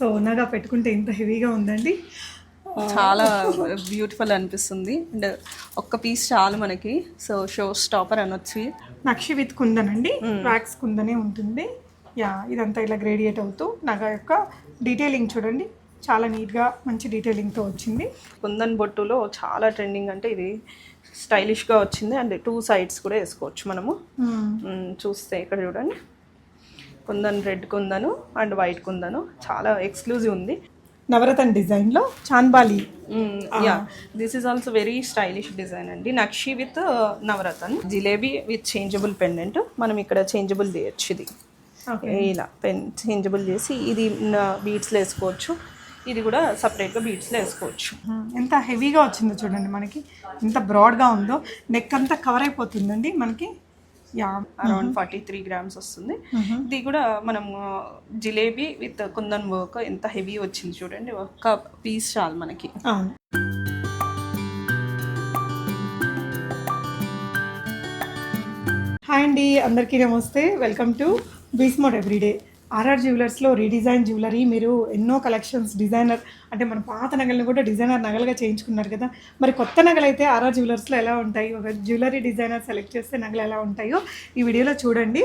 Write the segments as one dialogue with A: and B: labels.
A: So నగా పెట్టుకుంటే ఇంత హెవీగా ఉందండి.
B: చాలా బ్యూటిఫుల్ అనిపిస్తుంది. అండ్ ఒక్క పీస్ చాలు మనకి. సో షో స్టాపర్ అనొచ్చు.
A: నక్షి విత్ కుందన్ అండి వ్యాక్స్ కుందనే ఉంటుంది. యా ఇదంతా ఇలా గ్రేడియేట్ అవుతూ నగ యొక్క డీటెయిలింగ్ చూడండి. చాలా నీట్గా మంచి డీటెయిలింగ్తో వచ్చింది.
B: కుందన్ బొట్టులో చాలా ట్రెండింగ్ అంటే ఇది స్టైలిష్గా వచ్చింది. అండ్ టూ సైడ్స్ కూడా వేసుకోవచ్చు మనము. చూస్తే ఇక్కడ చూడండి. Kundan red kundan and white kundan. చాలా ఎక్స్క్లూజివ్ ఉంది.
A: నవరతన్ డిజైన్లో chandbali.
B: Yeah this is also very stylish design అండి. Nakshi with navratan. Jalebi with changeable pendant మనం ఇక్కడ చేంజబుల్ చేయొచ్చు ఇది. ఇలా పెన్ చేంజబుల్ చేసి ఇది బీట్స్లో వేసుకోవచ్చు. ఇది కూడా సపరేట్గా బీట్స్లో వేసుకోవచ్చు.
A: ఎంత హెవీగా వచ్చిందో చూడండి మనకి. ఎంత బ్రాడ్గా ఉందో. నెక్ అంతా కవర్ అయిపోతుందండి మనకి.
B: అరౌండ్ ఫార్టీ త్రీ గ్రామ్స్ వస్తుంది. ఇది కూడా మనం జిలేబీ విత్ కుందన్ వర్క్ ఎంత హెవీ వచ్చింది చూడండి. ఒక్క పీస్ చాలు మనకి.
A: హాయ్ అండి అందరికీ నమస్తే. వెల్కమ్ టు బీస్మోట్ ఎవ్రీడే ఆర్ఆర్ జ్యువెలర్స్లో రీడిజైన్ జ్యువెలరీ మీరు ఎన్నో కలెక్షన్స్ డిజైనర్ అంటే మన పాత నగలను కూడా డిజైనర్ నగలుగా చేయించుకున్నారు కదా. మరి కొత్త నగలు అయితే ఆర్ఆర్ జ్యువెలర్స్లో ఎలా ఉంటాయి? ఒక జ్యువెలరీ డిజైనర్ సెలెక్ట్ చేస్తే నగలు ఎలా ఉంటాయో ఈ వీడియోలో చూడండి.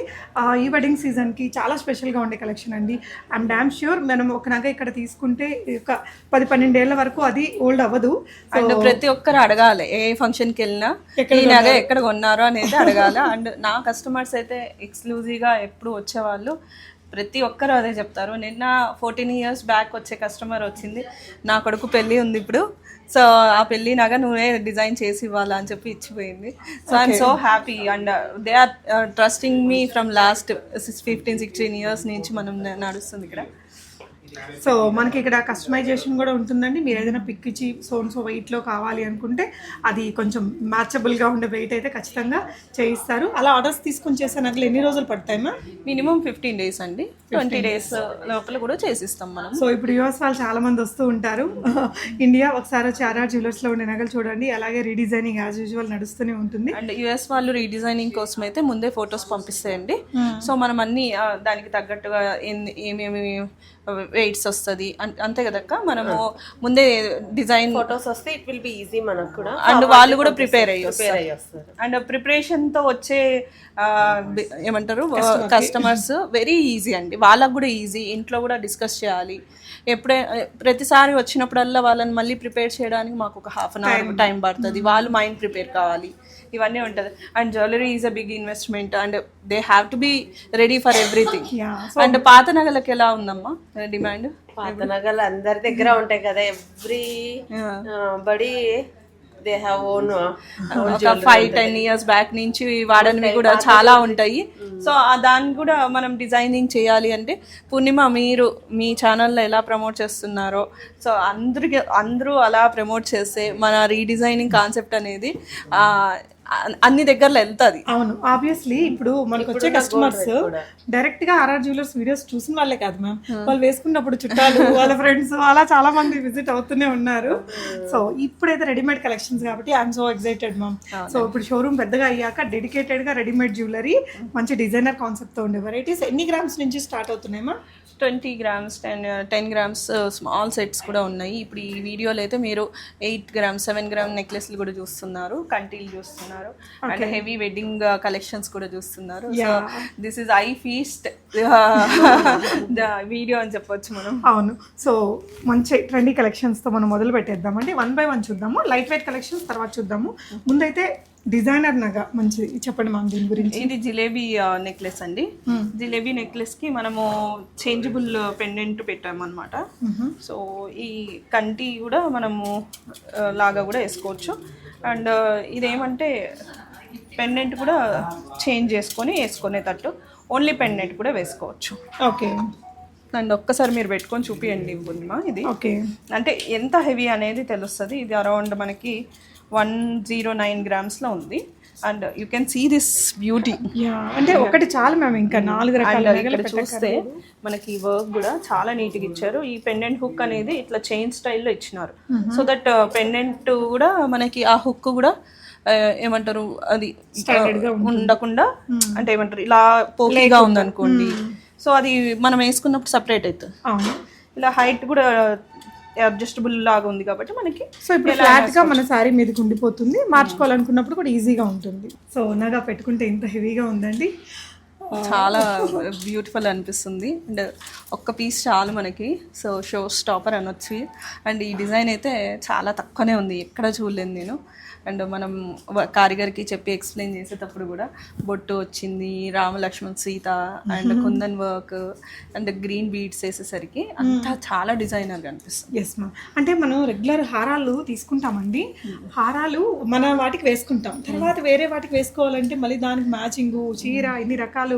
A: ఈ వెడ్డింగ్ సీజన్కి చాలా స్పెషల్గా ఉండే కలెక్షన్ అండి. ఐమ్ డామ్ ష్యూర్ మనం ఒక నగ ఇక్కడ తీసుకుంటే ఒక పది పన్నెండేళ్ళ వరకు అది ఓల్డ్ అవ్వదు.
B: అండ్ ప్రతి ఒక్కరు అడగాలి ఏ ఫంక్షన్కి వెళ్ళినా ఈ నగ ఎక్కడ కొన్నారో అనేది అడగాలి. అండ్ నా కస్టమర్స్ అయితే ఎక్స్క్లూజివ్గా ఎప్పుడు వచ్చేవాళ్ళు. ప్రతి ఒక్కరు అదే చెప్తారు. నిన్న ఫోర్టీన్ ఇయర్స్ బ్యాక్ వచ్చే కస్టమర్ వచ్చింది. నా కొడుకు పెళ్ళి ఉంది ఇప్పుడు. సో ఆ పెళ్ళి నగ నువ్వే డిజైన్ చేసి ఇవ్వాలా అని చెప్పి ఇచ్చిపోయింది. So I'm so happy and they are trusting me from last fifteen sixteen years నుంచి మనం నడుస్తుంది ఇక్కడ.
A: సో మనకి ఇక్కడ కస్టమైజేషన్ కూడా ఉంటుందండి. మీరు ఏదైనా పిక్ ఇచ్చి సోన్ సో వెయిట్లో కావాలి అనుకుంటే అది కొంచెం మ్యాచబుల్గా ఉండే వెయిట్ అయితే ఖచ్చితంగా చేయిస్తారు. అలా ఆర్డర్స్ తీసుకొని చేసే నగలు ఎన్ని రోజులు పడతాయమ్మా
B: మినిమం ఫిఫ్టీన్ డేస్ అండి. ట్వంటీ డేస్ లోపల కూడా చేసిస్తాం మనం.
A: సో ఇప్పుడు యుఎస్ వాళ్ళు చాలా మంది వస్తూ ఉంటారు. ఇండియా ఒకసారి వచ్చి ఆర్ఆర్ జ్యువెలర్స్లో ఉండే నగలు చూడండి. అలాగే రీడిజైనింగ్ యాజ్ యూజువల్ నడుస్తూనే ఉంటుంది.
B: అండ్ యుఎస్ వాళ్ళు రీడిజైనింగ్ కోసం అయితే ముందే ఫొటోస్ పంపిస్తాయండి. సో మనం అన్ని ఆ, దానికి తగ్గట్టుగా ఏమేమి వెయిట్స్ వస్తుంది. అంతే కదక్క? మనము ముందే డిజైన్
C: ఫొటోస్ వస్తే ఇట్ విల్ బి ఈజీ మనకు కూడా.
B: అండ్ వాళ్ళు కూడా ప్రిపేర్ అయ్యి అండ్ ప్రిపరేషన్తో వచ్చే ఏమంటారు? కస్టమర్స్ వెరీ ఈజీ అండి. వాళ్ళకు కూడా ఈజీ ఇంట్లో కూడా డిస్కస్ చేయాలి. ఎప్పుడే ప్రతిసారి వచ్చినప్పుడల్లా వాళ్ళని మళ్ళీ ప్రిపేర్ చేయడానికి మాకు ఒక హాఫ్ అన్ అవర్ టైం పడుతుంది. వాళ్ళు మైండ్ ప్రిపేర్ కావాలి. ఇవన్నీ ఉంటుంది. And jewellery is a big investment and they have to be ready for everything
A: yeah
B: and పాత నగలకి ఎలా ఉందమ్మా? డిమాండ్
C: పాత నగలు అందరి దగ్గర ఉంటాయి కదా. Everybody they have own
B: ఒక ఫైవ్ టెన్ ఇయర్స్ బ్యాక్ నుంచి వాడనివి కూడా చాలా ఉంటాయి. సో ఆ దాన్ని కూడా మనం డిజైనింగ్ చేయాలి అంటే పూర్ణిమ మీరు మీ ఛానల్లో ఎలా ప్రమోట్ చేస్తున్నారో సో అందరికి అందరూ అలా ప్రమోట్ చేస్తే మన రీడిజైనింగ్ కాన్సెప్ట్ అనేది అన్ని దగ్గరలో వెళ్తుంది.
A: అవును ఆబ్వియస్లీ ఇప్పుడు మనకు వచ్చే కస్టమర్స్ డైరెక్ట్గా ఆర్ఆర్ జ్యువెలర్స్ వీడియోస్ చూసిన వాళ్ళే కాదు మ్యామ్ వాళ్ళు వేసుకున్నప్పుడు చుట్టాలు వాళ్ళ ఫ్రెండ్స్ అలా చాలా మంది విజిట్ అవుతూనే ఉన్నారు. సో ఇప్పుడైతే రెడీమేడ్ కలెక్షన్స్ కాబట్టి I'm so excited ma'am so ఇప్పుడు షోరూమ్ పెద్దగా అయ్యాక డెడికేటెడ్గా రెడీమేడ్ జ్యువెలరీ మంచి డిజైనర్ కాన్సెప్ట్తో ఉండే వెరైటీస్ ఎన్ని గ్రామ్స్ నుంచి స్టార్ట్ అవుతున్నాయి ma'am
B: twenty grams ten ten grams small sets కూడా ఉన్నాయి. ఇప్పుడు ఈ వీడియోలో అయితే మీరు ఎయిట్ గ్రామ్స్ సెవెన్ గ్రామ్ నెక్లెస్లు కూడా చూస్తున్నారు. కంటీలు చూస్తున్నారు. అండ్ హెవీ వెడ్డింగ్ కలెక్షన్స్ కూడా చూస్తున్నారు. So this is a feast. The video అని చెప్పొచ్చు మనం.
A: అవును. సో మంచి ట్రెండీ కలెక్షన్స్తో మనం మొదలు పెట్టేద్దామండి వన్ బై వన్ చూద్దాము. లైట్ వెయిట్ కలెక్షన్స్ తర్వాత చూద్దాము. ముందైతే డిజైనర్ నగ మంచిది. చెప్పండి మ్యామ్ దీని గురించి.
B: ఇది జిలేబీ నెక్లెస్ అండి. జిలేబీ నెక్లెస్కి మనము చేంజబుల్ పెండెంట్ పెట్టామన్నమాట. సో ఈ కంటి కూడా మనము లాగా కూడా వేసుకోవచ్చు. అండ్ ఇదేమంటే పెండెంట్ కూడా చేంజ్ చేసుకొని వేసుకునేటట్టు ఓన్లీ పెండెంట్ కూడా వేసుకోవచ్చు.
A: ఓకే
B: అండ్ ఒక్కసారి మీరు పెట్టుకొని చూపియండి బుల్మా ఇది.
A: ఓకే
B: అంటే ఎంత హెవీ అనేది తెలుస్తుంది. ఇది అరౌండ్ మనకి వన్ జీరో నైన్ గ్రామ్స్లో ఉంది. And you can see this beauty
A: అంటే ఒకటి చాలు మ్యామ్ ఇంకా నాలుగు రకాల
B: ఇక్కడ చూస్తే మనకి ఈ వర్క్ కూడా చాలా నీట్గా ఇచ్చారు. ఈ పెండెంట్ హుక్ అనేది ఇట్లా చైన్ స్టైల్లో ఇచ్చినారు. సో దట్ పెండెంట్ కూడా మనకి ఆ హుక్ కూడా ఆ, ఏమంటారు అది ఉండకుండా అంటే ఏమంటారు ఇలా పోలీగా ఉందనుకోండి. సో అది మనం వేసుకున్నప్పుడు సపరేట్ అవుతుంది ఇలా హైట్ కూడా అడ్జస్టబుల్ లాగా ఉంది కాబట్టి మనకి
A: సో ఇప్పుడు ఫ్లాట్గా మన శారీ మీదకి ఉండిపోతుంది. మార్చుకోవాలనుకున్నప్పుడు కూడా ఈజీగా ఉంటుంది. సో నగా పెట్టుకుంటే ఇంత హెవీగా ఉందండి.
B: చాలా బ్యూటిఫుల్ అనిపిస్తుంది. అండ్ ఒక్క పీస్ చాలు మనకి. సో షో స్టాపర్ అనొచ్చు. అండ్ ఈ డిజైన్ అయితే చాలా తక్కువనే ఉంది. ఎక్కడ చూడలేదు నేను. అండ్ మనం కారిగర్కి చెప్పి ఎక్స్ప్లెయిన్ చేసేటప్పుడు కూడా బొట్టు వచ్చింది Rama Lakshman Sita and kundan work and green beads వేసేసరికి అంతా చాలా డిజైనర్గా అనిపిస్తుంది.
A: ఎస్ మ్యామ్ అంటే మనం రెగ్యులర్ హారాలు తీసుకుంటామండి. హారాలు మన వాటికి వేసుకుంటాం. తర్వాత వేరే వాటికి వేసుకోవాలంటే మళ్ళీ దానికి మ్యాచింగ్ చీర ఇన్ని రకాలు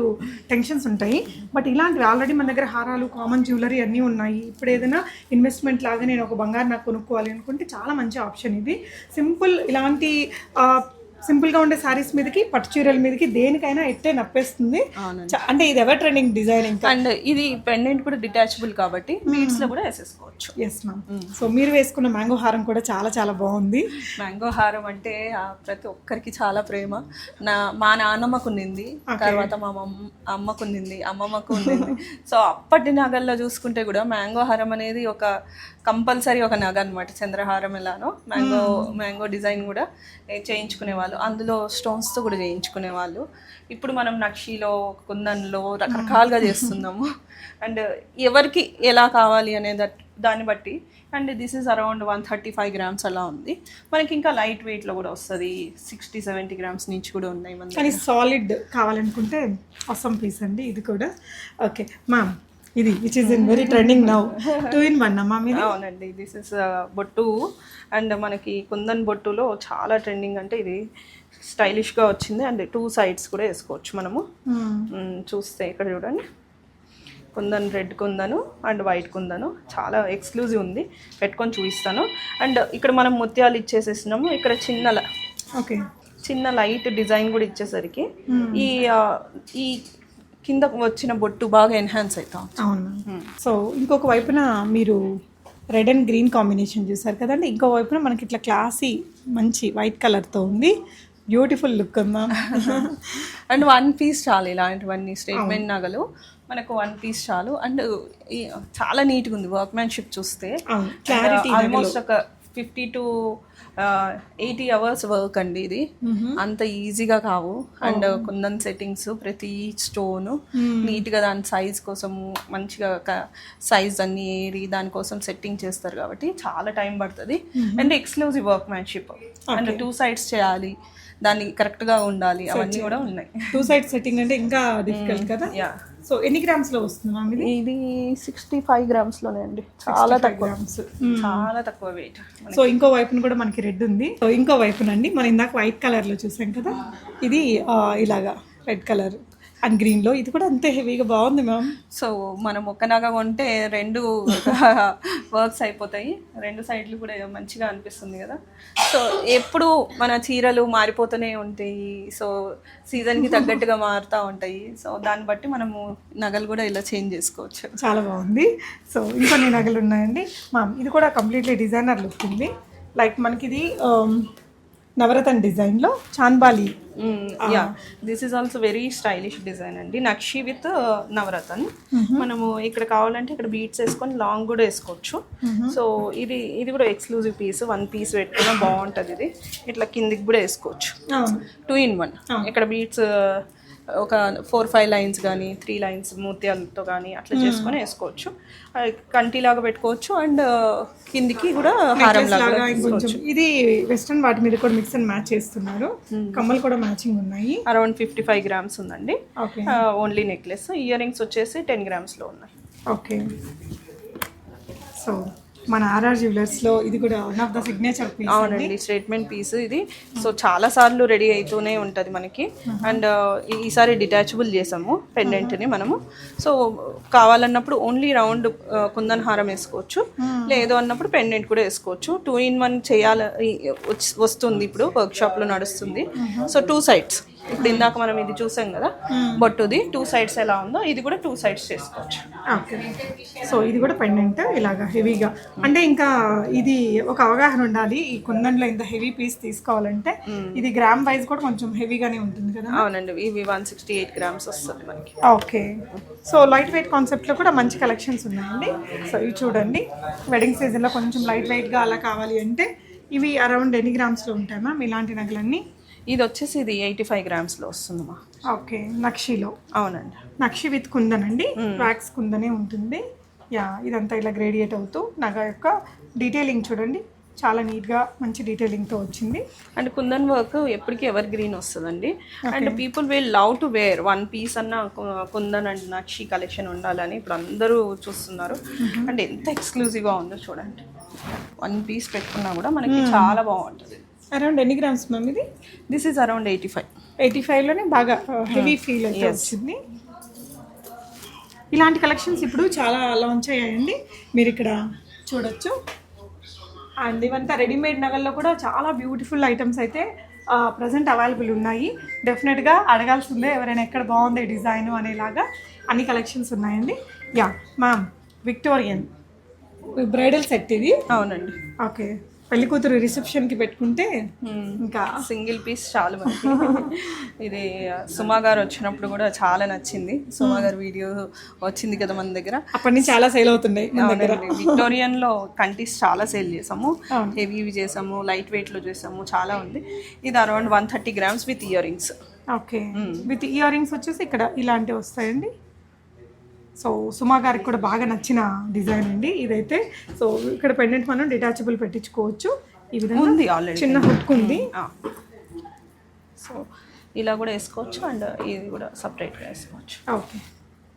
A: టెన్షన్స్ ఉంటాయి. బట్ ఇలాంటివి ఆల్రెడీ మన దగ్గర హారాలు కామన్ జ్యువెలరీ అన్నీ ఉన్నాయి. ఇప్పుడు ఏదైనా ఇన్వెస్ట్మెంట్ లాగా నేను ఒక బంగారు నాకు కొనుక్కోవాలి అనుకుంటే చాలా మంచి ఆప్షన్ ఇది. సింపుల్ ఇలాంటి సింపుల్గా ఉండే శారీస్ మీదకి పట్టు చీరల మీదకి దేనికైనా ఎట్టే నప్పేస్తుంది. అంటే ఇది ఎవర్ ట్రెండింగ్ డిజైన్ ఇంకా.
B: అండ్ ఇది పెండెంట్ కూడా డిటాచబుల్ కాబట్టి బీడ్స్లో కూడా వేసేసుకోవచ్చు.
A: ఎస్ మ్యామ్ సో మీరు వేసుకున్న మ్యాంగో హారం కూడా చాలా చాలా బాగుంది.
B: మ్యాంగో హారం అంటే ప్రతి ఒక్కరికి చాలా ప్రేమ. నా మా నాన్నమ్మకు ఉండింది తర్వాత మా అమ్మకు ఉండింది అమ్మమ్మకు ఉండింది సో అప్పటి నగల్లో చూసుకుంటే కూడా మ్యాంగో హారం అనేది ఒక కంపల్సరీ ఒక నగ అనమాట చంద్రహారం ఎలానో. మ్యాంగో మ్యాంగో డిజైన్ కూడా చేయించుకునే వాళ్ళు. అందులో స్టోన్స్తో కూడా చేయించుకునే వాళ్ళు ఇప్పుడు మనం నక్షిలో కుందన్లో రకరకాలుగా చేస్తున్నాము. అండ్ ఎవరికి ఎలా కావాలి అనే దాన్ని బట్టి. And this is around one thirty five grams అలా ఉంది. మనకి ఇంకా లైట్ వెయిట్లో కూడా వస్తుంది. సిక్స్టీ సెవెంటీ గ్రామ్స్ నుంచి కూడా ఉన్నాయి మన
A: కానీ సాలిడ్ కావాలనుకుంటే అసం పీస్ అండి ఇది కూడా. ఓకే మ్యామ్ ఇది which is in very trending now two in one అమ్మా ఇది?
B: అవునండి. దిస్ ఇస్ బొట్టు. అండ్ మనకి కుందన్ బొట్టులో చాలా ట్రెండింగ్ అంటే ఇది. స్టైలిష్గా వచ్చింది. అండ్ టూ సైడ్స్ కూడా వేసుకోవచ్చు మనము. మ్మ్, చూస్తే ఇక్కడ చూడండి. Kundan red kundan and white kundan. చాలా ఎక్స్క్లూజివ్ ఉంది. పెట్టుకొని చూపిస్తాను. అండ్ ఇక్కడ మనం ముత్యాలు ఇచ్చేసేసినాము. ఇక్కడ చిన్న
A: ఓకే
B: చిన్న లైట్ డిజైన్ కూడా ఇచ్చేసరికి ఈ ఆ, ఈ కింద వచ్చిన బొట్టు బాగా ఎన్హాన్స్ అవుతాం
A: అవును సో ఇంకొక వైపున మీరు రెడ్ అండ్ గ్రీన్ కాంబినేషన్ చూసారు కదండి. ఇంకో వైపున మనకి ఇట్లా క్లాసీ మంచి వైట్ కలర్తో ఉంది. బ్యూటిఫుల్ లుక్ ఉందా
B: అండ్ వన్ పీస్ చాలు ఇలాంటివన్నీ స్టేట్మెంట్ నగలు. మనకు వన్ పీస్ చాలు. అండ్ చాలా నీట్గా ఉంది వర్క్మ్యాన్షిప్ చూస్తే.
A: క్లారిటీ
B: ఆల్మోస్ట్ ఒక fifty to eighty hours work అండి ఇది. అంత ఈజీగా కావు. అండ్ కుందన్ సెట్టింగ్స్ ప్రతి స్టోన్. నీట్గా దాని సైజ్ కోసం మంచిగా సైజ్ అన్ని ఏరి దానికోసం సెట్టింగ్ చేస్తారు కాబట్టి చాలా టైం పడుతుంది. And exclusive workmanship. And two sides చేయాలి. దాన్ని కరెక్ట్గా ఉండాలి. అవన్నీ కూడా ఉన్నాయి.
A: టూ సైడ్ సెట్టింగ్ అంటే ఇంకా డిఫికల్ట్ కదా?
B: యా
A: సో ఎన్ని గ్రామ్స్లో వస్తుంది మ్యామ్ ఇది?
B: ఇది సిక్స్టీ ఫైవ్ గ్రామ్స్లోనే అండి. చాలా తక్కువ. చాలా తక్కువ వెయిట్
A: సో ఇంకో వైపున కూడా మనకి రెడ్ ఉంది. సో ఇంకో వైపునండి మనం ఇందాక వైట్ కలర్లో చూసాం కదా. ఇది ఇలాగా రెడ్ కలర్ అండ్ గ్రీన్లో. ఇది కూడా అంతే హెవీగా బాగుంది మ్యామ్
B: సో మనం ఒక్క నగ కొంటే రెండు వర్క్స్ అయిపోతాయి. రెండు సైడ్లు కూడా మంచిగా అనిపిస్తుంది కదా. సో ఎప్పుడు మన చీరలు మారిపోతూనే ఉంటాయి. సో సీజన్కి తగ్గట్టుగా మారుతూ ఉంటాయి. సో దాన్ని బట్టి మనము నగలు కూడా ఇలా చేంజ్ చేసుకోవచ్చు.
A: చాలా బాగుంది. సో ఇంకొన్ని నగలు ఉన్నాయండి. మ్యామ్ ఇది కూడా కంప్లీట్లీ డిజైనర్ లుక్ ఉంది. లైక్ మనకి ఇది ఆమ్, నవరత్న డిజైన్లో chandbali.
B: Yeah this is also very stylish design అండి. నక్షి విత్ నవరతన్. మనము ఇక్కడ కావాలంటే ఇక్కడ బీట్స్ వేసుకొని లాంగ్ కూడా వేసుకోవచ్చు. సో ఇది ఇది కూడా ఎక్స్క్లూజివ్ పీస్ వన్ పీస్ పెట్టుకున్నా బాగుంటుంది ఇది. ఇట్లా కిందికి కూడా వేసుకోవచ్చు. టూ ఇన్ వన్ ఇక్కడ బీట్స్ ఒక ఫోర్ ఫైవ్ లైన్స్ కానీ త్రీ లైన్స్ ముత్యాలతో కానీ అట్లా చేసుకొని వేసుకోవచ్చు. అది కంటిలాగా పెట్టుకోవచ్చు అండ్ కిందికి కూడా హారం లాగా
A: లాగా ఇది వెస్ట్రన్ వాటి మీద కూడా మిక్స్ అండ్ మ్యాచ్ చేస్తున్నారు. కమ్మలు కూడా మ్యాచింగ్ ఉన్నాయి.
B: అరౌండ్ ఫిఫ్టీ ఫైవ్ గ్రామ్స్ ఉందండి. Only necklace. ఇయర్ రింగ్స్ వచ్చేసి టెన్ గ్రామ్స్లో ఉన్నాయి.
A: ఓకే. సో మన ఆర్ఆర్ జ్యువెలర్స్లో ఇది కూడా one of the signature piece
B: అవునండి స్టేట్మెంట్ పీస్ ఇది. సో చాలా సార్లు రెడీ అవుతూనే ఉంటుంది మనకి. అండ్ ఈసారి డిటాచబుల్ చేసాము పెండెంట్ని మనము. సో కావాలన్నప్పుడు ఓన్లీ రౌండ్ కుందన్ హారం వేసుకోవచ్చు. లేదు అన్నప్పుడు పెండెంట్ కూడా వేసుకోవచ్చు. టూ ఇన్ వన్ చేయాలి వస్తుంది ఇప్పుడు వర్క్షాప్లో నడుస్తుంది. సో టూ సైడ్స్ ఇప్పుడు ఇందాక మనం ఇది చూసాం కదా బొట్టుది టూ సైడ్స్ ఎలా ఉందో ఇది కూడా టూ సైడ్స్ చేసుకోవచ్చు.
A: ఓకే. సో ఇది కూడా పెండెంట్ ఇలాగా హెవీగా అంటే ఇంకా ఇది ఒక అవగాహన ఉండాలి ఈ కుందన్లో ఇంత హెవీ పీస్ తీసుకోవాలంటే. ఇది గ్రామ్ వైజ్ కూడా కొంచెం హెవీగానే ఉంటుంది కదా?
B: అవునండి ఇవి వన్ సిక్స్టీ ఎయిట్ గ్రామ్స్ వస్తుంది మనకి.
A: ఓకే. సో లైట్ వెయిట్ కాన్సెప్ట్లో కూడా మంచి కలెక్షన్స్ ఉన్నాయండి. సో ఇవి చూడండి. వెడ్డింగ్ సీజన్లో కొంచెం లైట్ వెయిట్గా అలా కావాలి అంటే ఇవి అరౌండ్ ఎన్ని గ్రామ్స్లో ఉంటాయి మ్యామ్? ఇలాంటి నగలన్నీ?
B: ఇది వచ్చేసి ఇది ఎయిటీ ఫైవ్ గ్రామ్స్లో వస్తుంది మా
A: ఓకే నక్షిలో.
B: అవునండి.
A: నక్షి విత్ కుందన్ అండి వ్యాక్స్ కుందనే ఉంటుంది. యా ఇదంతా ఇలా గ్రేడియేట్ అవుతూ నగ యొక్క డీటెయిలింగ్ చూడండి. చాలా నీట్గా మంచి డీటెయిలింగ్తో వచ్చింది.
B: అండ్ కుందన్ వర్క్ ఎప్పటికీ ఎవర్ గ్రీన్ వస్తుందండి. And people will love to wear one piece అన్న కుందన్ అండ్ నక్షి కలెక్షన్ ఉండాలని ఇప్పుడు అందరూ చూస్తున్నారు. అండ్ ఎంత ఎక్స్క్లూజివ్గా ఉందో చూడండి. వన్ పీస్ పెట్టుకున్నా కూడా మనకి చాలా బాగుంటుంది.
A: అరౌండ్ ఎన్ని గ్రామ్స్ మ్యామ్ ఇది?
B: This is around eighty five
A: eighty ఫైవ్లోనే బాగా హెవీ ఫీల్ అయితే వచ్చింది. ఇలాంటి కలెక్షన్స్ ఇప్పుడు చాలా లాంచ్ అయ్యాయండి. మీరు ఇక్కడ చూడొచ్చు. అండ్ ఇవంతా రెడీమేడ్ నగల్లో కూడా చాలా బ్యూటిఫుల్ ఐటమ్స్ అయితే ప్రజెంట్ అవైలబుల్ ఉన్నాయి. డెఫినెట్గా అడగాల్సిందే ఎవరైనా ఎక్కడ బాగుంది డిజైన్ అనేలాగా అన్ని కలెక్షన్స్ ఉన్నాయండి. Yeah ma'am Victorian bridal set ఇది.
B: అవునండి.
A: ఓకే పెళ్ళి కూతురు రిసెప్షన్కి పెట్టుకుంటే ఇంకా
B: సింగిల్ పీస్ చాలా మనకి. ఇది సుమా గారు వచ్చినప్పుడు కూడా చాలా నచ్చింది. సుమా గారు వీడియో వచ్చింది కదా మన దగ్గర.
A: అప్పటి నుంచి చాలా సేల్ అవుతున్నాయి
B: విక్టోరియన్లో కంటీస్ చాలా సేల్ చేసాము. హెవీవి చేసాము లైట్ వెయిట్లో చేసాము చాలా ఉంది. ఇది around one thirty grams with ear rings
A: okay. With ear rings వచ్చేసి ఇక్కడ ఇలాంటివి వస్తాయండి. సో సుమా గారికి కూడా బాగా నచ్చిన డిజైన్ అండి ఇదైతే. సో ఇక్కడ పెండెంట్ మనం డిటాచబుల్ పెట్టించుకోవచ్చు. ఈ విధంగా
B: ఉంది ఆల్రెడీ
A: చిన్న హుక్ ఉంది.
B: సో ఇలా కూడా వేసుకోవచ్చు అండ్ ఇది కూడా సపరేట్గా వేసుకోవచ్చు.
A: Okay.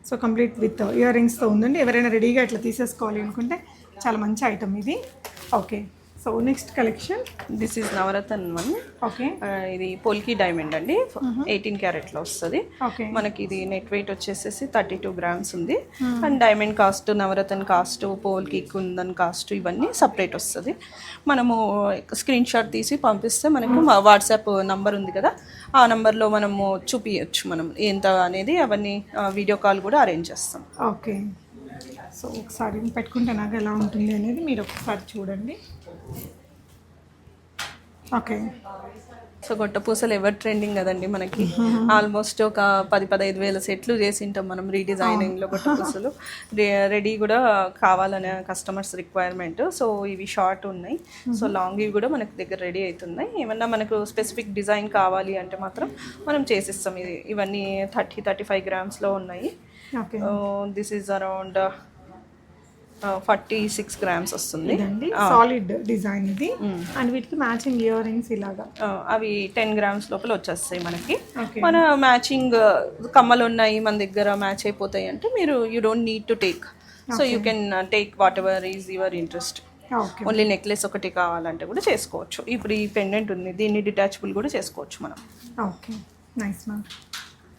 A: So complete with ear రింగ్స్తో ఉందండి. ఎవరైనా రెడీగా ఇట్లా తీసేసుకోవాలి అనుకుంటే చాలా మంచి ఐటమ్ ఇది. Okay. So next collection
B: this is navratna one
A: okay
B: ఇది పోల్కి డైమండ్ అండి. ఎయిటీన్ క్యారెట్లో వస్తుంది.
A: ఓకే
B: మనకి ఇది నెట్ వెయిట్ వచ్చేసేసి థర్టీ టూ గ్రామ్స్ ఉంది and diamond cost Navratna cost polki kundan cost ఇవన్నీ సపరేట్ వస్తుంది. మనము స్క్రీన్ షాట్ తీసి పంపిస్తే మనకు వాట్సాప్ నంబర్ ఉంది కదా. ఆ నంబర్లో మనము చూపించచ్చు మనం ఎంత అనేది. అవన్నీ వీడియో కాల్ కూడా అరేంజ్ చేస్తాం.
A: ఓకే సో ఒకసారి పెట్టుకుంటే నాకు ఎలా ఉంటుంది అనేది మీరు ఒకసారి చూడండి. ఓకే.
B: సో గొట్ట పూసలు ఎవర్ ట్రెండింగ్ కదండి మనకి. ఆల్మోస్ట్ ఒక పది పదహైదు వేల సెట్లు చేసి ఉంటాం మనం రీడిజైనింగ్లో గొట్ట పూసలు రెడీ కూడా కావాలనే కస్టమర్స్ రిక్వైర్మెంట్. సో ఇవి షార్ట్ ఉన్నాయి. సో లాంగ్ ఇవి కూడా మనకి దగ్గర రెడీ అవుతున్నాయి. ఏమన్నా మనకు స్పెసిఫిక్ డిజైన్ కావాలి అంటే మాత్రం మనం చేసిస్తాం. ఇది ఇవన్నీ థర్టీ థర్టీ ఫైవ్ గ్రామ్స్లో ఉన్నాయి. This is around forty six grams వస్తుంది.
A: సాలిడ్ డిజైన్ ఇది. అండ్ వీటికి మ్యాచింగ్ ఇయర్ రింగ్స్ ఇలాగా
B: అవి టెన్ గ్రామ్స్ లోపల వచ్చేస్తాయి మనకి. మన మ్యాచింగ్ కమ్మలు ఉన్నాయి మన దగ్గర మ్యాచ్ అయిపోతాయి అంటే మీరు you don't need to take so you can take whatever is your interest only necklace ఒకటి కావాలంటే కూడా చేసుకోవచ్చు. ఇప్పుడు ఈ పెండెంట్ ఉంది దీన్ని డిటాచబుల్ కూడా చేసుకోవచ్చు మనం.
A: ఓకే నైస్ మ్యామ్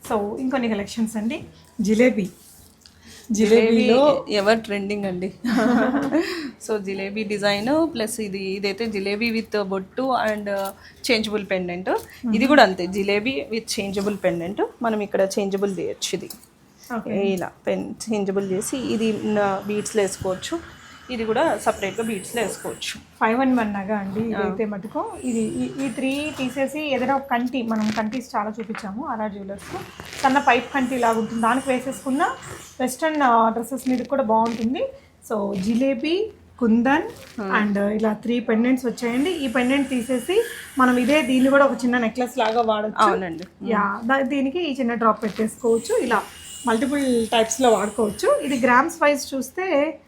A: సో ఇంకొన్ని కలెక్షన్స్ అండి. జిలేబీ జిలేబీలో
B: ఎవర్ ట్రెండింగ్ అండి. సో జిలేబీ డిజైన్ ప్లస్ ఇది ఇదైతే జిలేబీ విత్ బొట్టు అండ్ చేంజబుల్ పెండెంట్. ఇది కూడా అంతే జిలేబీ విత్ చేంజబుల్ పెండెంట్. మనం ఇక్కడ చేంజబుల్ చేయొచ్చు ఇది. ఇలా పెన్ చేంజబుల్ చేసి ఇది బీట్స్లో వేసుకోవచ్చు. ఇది కూడా సపరేట్గా బీట్స్లో వేసుకోవచ్చు.
A: ఫైవ్ వన్ వన్ నగా అండి ఇదైతే మటుకు. ఇది ఈ- త్రీ తీసేసి ఏదైనా ఒక కంటి మనం కంటీస్ చాలా చూపించాము ఆర్ఆర్ జ్యువెలర్స్లో సన్న పైప్ కంటి లాగా ఉంటుంది. దానికి వేసేసుకున్న వెస్ట్రన్ డ్రెస్సెస్ మీద కూడా బాగుంటుంది. సో జిలేబీ కుందన్ అండ్ ఇలా త్రీ పెండెంట్స్ వచ్చాయండి. ఈ పెండెంట్ తీసేసి మనం ఇదే దీన్ని కూడా ఒక చిన్న నెక్లెస్ లాగా వాడచ్చు.
B: అవునండి.
A: యా దీనికి ఈ చిన్న డ్రాప్ పెట్టేసుకోవచ్చు. ఇలా మల్టిపుల్ టైప్స్లో వాడుకోవచ్చు. ఇది గ్రామ్స్ వైజ్ చూస్తే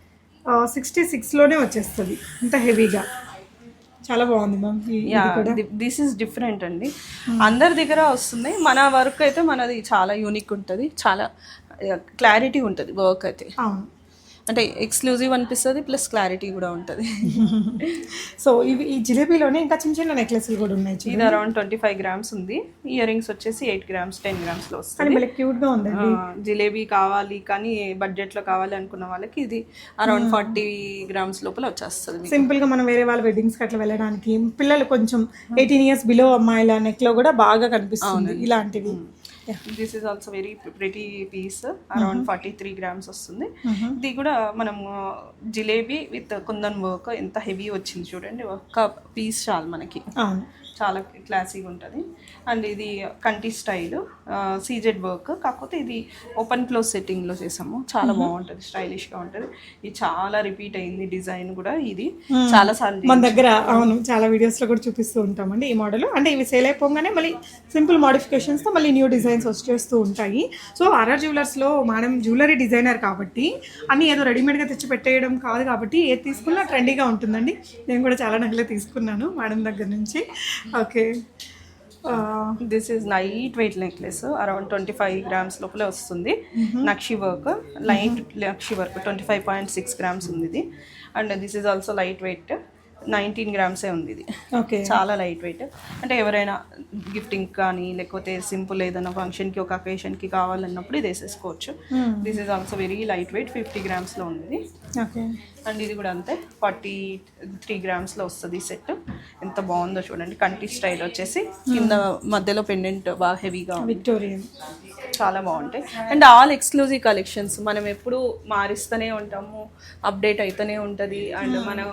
A: సిక్స్టీ సిక్స్లోనే వచ్చేస్తుంది. ఇంత హెవీగా. చాలా బాగుంది ma'am
B: yeah this is different అండి. అందరి దగ్గర వస్తుంది. మన వర్క్ అయితే మనది చాలా యూనిక్ ఉంటుంది. చాలా క్లారిటీ ఉంటుంది వర్క్ అయితే. అంటే ఎక్స్క్లూజివ్ అనిపిస్తుంది ప్లస్ క్లారిటీ కూడా ఉంటుంది.
A: సో ఇవి ఈ జిలేబీలోనే ఇంకా చిన్న చిన్న నెక్లెస్లు కూడా ఉన్నాయి.
B: ఇది అరౌండ్ ట్వంటీ ఫైవ్ గ్రామ్స్ ఉంది. ఇయర్ రింగ్స్ వచ్చేసి ఎయిట్ గ్రామ్స్ టెన్ గ్రామ్స్లో
A: కానీ
B: వస్తుంది.
A: భలే క్యూట్గా ఉందండి.
B: ఆ, జిలేబీ కావాలి కానీ బడ్జెట్లో కావాలి అనుకున్న వాళ్ళకి ఇది అరౌండ్ ఫార్టీ గ్రామ్స్ లోపల వచ్చేస్తుంది మీకు.
A: సింపుల్గా మనం వేరే వాళ్ళ వెడ్డింగ్స్ అట్లా వెళ్ళడానికి పిల్లలు కొంచెం ఎయిటీన్ ఇయర్స్ బిలో అమ్మాయిల నెక్లో కూడా బాగా కనిపిస్తుంది ఇలాంటివి.
B: This is also very pretty piece around forty three grams వస్తుంది. ఇది కూడా మనం జిలేబీ విత్ కుందన్ వర్క్ ఎంత హెవీ వచ్చింది చూడండి ఒక్క పీస్ చాలు మనకి. చాలా క్లాసీగా ఉంటుంది. అండ్ ఇది కంటి స్టైల్ సీజెడ్ వర్క్ కాకపోతే ఇది ఓపెన్ క్లోజ్ సెట్టింగ్లో చేసాము. చాలా బాగుంటుంది స్టైలిష్గా ఉంటుంది. ఇది చాలా రిపీట్ అయింది డిజైన్ కూడా ఇది. చాలా సార్లు
A: మన దగ్గర అవును చాలా వీడియోస్లో కూడా చూపిస్తూ ఉంటామండి ఈ మోడల్ అంటే ఇవి సేల్ అయిపోగానే మళ్ళీ సింపుల్ మోడిఫికేషన్స్తో మళ్ళీ న్యూ డిజైన్స్ వచ్చేస్తూ ఉంటాయి. సో ఆర్ఆర్ జ్యువెలర్స్లో మేడం జ్యువెలరీ డిజైనర్ కాబట్టి అన్ని ఏదో రెడీమేడ్గా తెచ్చి పెట్టేయడం కాదు కాబట్టి ఏది తీసుకున్నా ట్రెండీగా ఉంటుందండి. నేను కూడా చాలా నగలే తీసుకున్నాను మేడం దగ్గర నుంచి. Okay.
B: This is light weight necklace around twenty five grams లోపలే వస్తుంది. Nakshi work light nakshi work twenty five point six grams ఉంది ఇది. And this is also light weight nineteen గ్రామ్సే ఉంది ఇది.
A: ఓకే.
B: చాలా లైట్ వెయిట్. అంటే ఎవరైనా గిఫ్టింగ్ కానీ లేకపోతే సింపుల్ ఏదైనా ఫంక్షన్కి ఒక అకేషన్కి కావాలన్నప్పుడు ఇది వేసేసుకోవచ్చు. This is also very light weight fifty గ్రామ్స్లో ఉంది. ఇది
A: ఓకే.
B: అండ్ ఇది కూడా అంతే ఫార్టీ త్రీ గ్రామ్స్లో వస్తుంది ఈ సెట్. ఎంత బాగుందో చూడండి. కంటి స్టైల్ వచ్చేసి కింద మధ్యలో పెండెంట్ బాగా హెవీగా
A: విక్టోరియన్
B: చాలా బాగుంటాయి. అండ్ ఆల్ ఎక్స్క్లూజివ్ కలెక్షన్స్ మనం ఎప్పుడు మారిస్తూనే ఉంటాము అప్డేట్ అవుతూనే ఉంటుంది. అండ్ మనం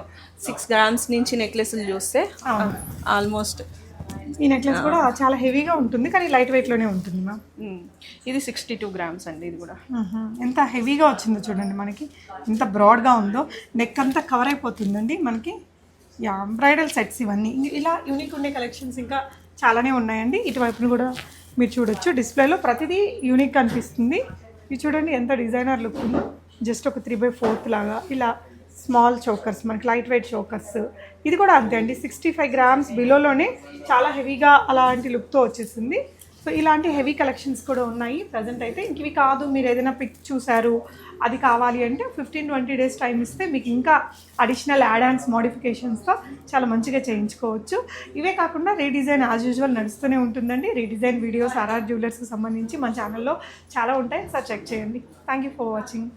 B: సిక్స్ గ్రామ్స్ నుంచి నెక్లెస్లు చూస్తే ఆల్మోస్ట్
A: ఈ నెక్లెస్ కూడా చాలా హెవీగా ఉంటుంది కానీ లైట్ వెయిట్లోనే ఉంటుంది మ్యామ్
B: ఇది సిక్స్టీ టూ గ్రామ్స్ అండి ఇది కూడా.
A: ఎంత హెవీగా వచ్చిందో చూడండి మనకి. ఎంత బ్రాడ్గా ఉందో. నెక్ అంతా కవర్ అయిపోతుందండి మనకి. యా బ్రైడల్ సెట్స్ ఇవన్నీ. ఇలా యూనిక్ ఉండే కలెక్షన్స్ ఇంకా చాలానే ఉన్నాయండి. ఇటువైపును కూడా మీరు చూడొచ్చు. డిస్ప్లేలో ప్రతిదీ యూనిక్ అనిపిస్తుంది. ఇది చూడండి ఎంత డిజైనర్ లుక్ ఉందో. జస్ట్ ఒక త్రీ బై ఫోర్త్ లాగా. ఇలా స్మాల్ చోకర్స్ మనకి లైట్ వెయిట్ చోకర్స్ ఇది కూడా అంతే అండి. సిక్స్టీ ఫైవ్ గ్రామ్స్ బిలోలోనే చాలా హెవీగా అలాంటి లుక్తో వచ్చేసింది. సో ఇలాంటి హెవీ కలెక్షన్స్ కూడా ఉన్నాయి. ప్రజెంట్ అయితే ఇంక ఇవి కాదు మీరు ఏదైనా పిక్ చూసారు అది కావాలి అంటే ఫిఫ్టీన్ ట్వంటీ డేస్ టైం ఇస్తే మీకు ఇంకా అడిషనల్ యాడ్ ఆన్స్ మోడిఫికేషన్స్తో చాలా మంచిగా చేయించుకోవచ్చు. ఇవే కాకుండా రీడిజైన్ యాజ్ యూజువల్ నడుస్తూనే ఉంటుందండి. రీడిజైన్ వీడియోస్ ఆర్ఆర్ జ్యువెలర్స్కి సంబంధించి మన ఛానల్లో చాలా ఉంటాయి. సార్ చెక్ చేయండి. Thank you for watching